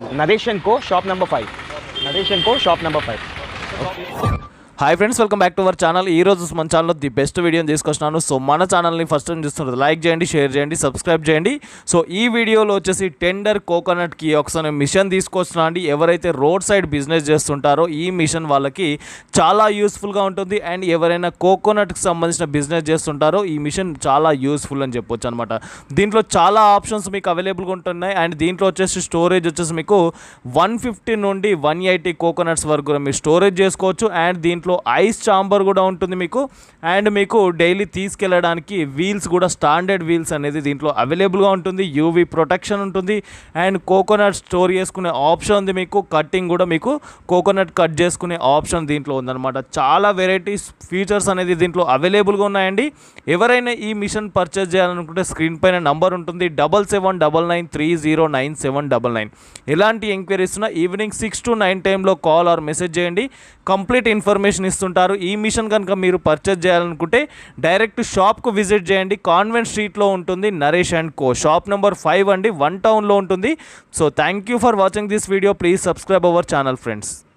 Naresh and co shop number five Naresh and co shop number five hi friends welcome back to our channel ఈ రోజు మన ఛానల్లో the best వీడియోని తీసుకొచ్చినాను. So మన ఛానల్ని first time చూస్తున్నారు లైక్ చేయండి షేర్ చేయండి సబ్స్క్రైబ్ చేయండి. సో ఈ వీడియోలో వచ్చేసి టెండర్ కోకోనట్ కియాక్స్ అనే మిషన్ తీసుకొచ్చినా అండి. ఎవరైతే రోడ్ సైడ్ బిజినెస్ చేస్తుంటారో ఈ మిషన్ వాళ్ళకి చాలా యూస్ఫుల్గా ఉంటుంది. అండ్ ఎవరైనా కోకోనట్కి సంబంధించిన బిజినెస్ చేస్తుంటారో ఈ మిషన్ చాలా యూస్ఫుల్ అని చెప్పొచ్చు అనమాట దీంట్లో చాలా ఆప్షన్స్ మీకు అవైలబుల్గా ఉంటున్నాయి. అండ్ దీంట్లో వచ్చేసి స్టోరేజ్ వచ్చేసి మీకు వన్ ఫిఫ్టీ నుండి వన్ ఎయిటీ కోకోనట్స్ వరకు మీరు స్టోరేజ్ చేసుకోవచ్చు. అండ్ దీంట్లో ఐస్ చాంబర్ కూడా ఉంటుంది మీకు. అండ్ మీకు డైలీ తీసుకెళ్ళడానికి వీల్స్ కూడా స్టాండర్డ్ వీల్స్ అనేది దీంట్లో అవైలబుల్గా ఉంటుంది. యూవీ ప్రొటెక్షన్ ఉంటుంది. అండ్ కోకోనట్ స్టోర్ చేసుకునే ఆప్షన్ ఉంది మీకు. కట్టింగ్ కూడా మీకు కోకోనట్ కట్ చేసుకునే ఆప్షన్ దీంట్లో ఉందన్నమాట. చాలా వెరైటీస్ ఫీచర్స్ అనేది దీంట్లో అవైలబుల్గా ఉన్నాయండి. ఎవరైనా ఈ మిషన్ పర్చేస్ చేయాలనుకుంటే స్క్రీన్ పైన నంబర్ ఉంటుంది. Double seven double nine three zero nine seven double nine. ఎలాంటి ఎంక్వైరీస్ ఉన్నా ఈవినింగ్ సిక్స్ టు నైన్ టైంలో కాల్ ఆర్ మెసేజ్ చేయండి. కంప్లీట్ ఇన్ఫర్మేషన్ ఇస్తుంటారు. ఈ మిషన్ కనుక మీరు పర్చేజ్ చేయాలనుకుంటే డైరెక్ట్ షాప్కు విజిట్ చేయండి. కాన్వెంట్ స్ట్రీట్లో ఉంటుంది Naresh and co. Shop number five అండి. వన్ టౌన్లో ఉంటుంది. So thank you for watching this video please subscribe our channel friends